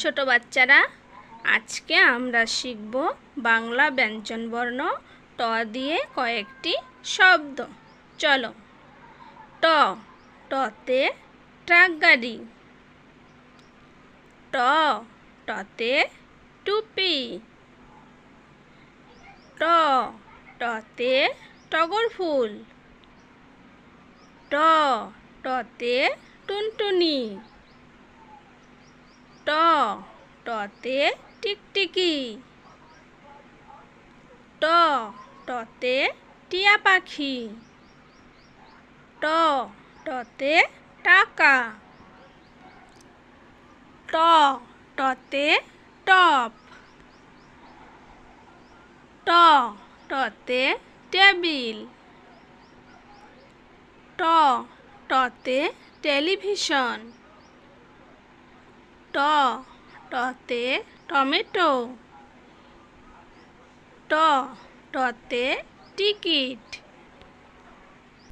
ছোট বাচ্চারা, আজকে আমরা শিখব বাংলা ব্যঞ্জনবর্ণ ট দিয়ে কয়েকটি শব্দ। চলো। ট, টতে ট্রাক গাড়ি ট, টতে টুপি। ট, টতে টগর ফুল। ট, টতে টুনটুনি। টতে টিকটিকি। ট টতে টিয়া পাখি। ট টতে টাকা। ট টতে টপ। ট টতে টেবিল। ট টতে টেলিভিশন। ট টতে টমেটো। ট টতে টিকিট।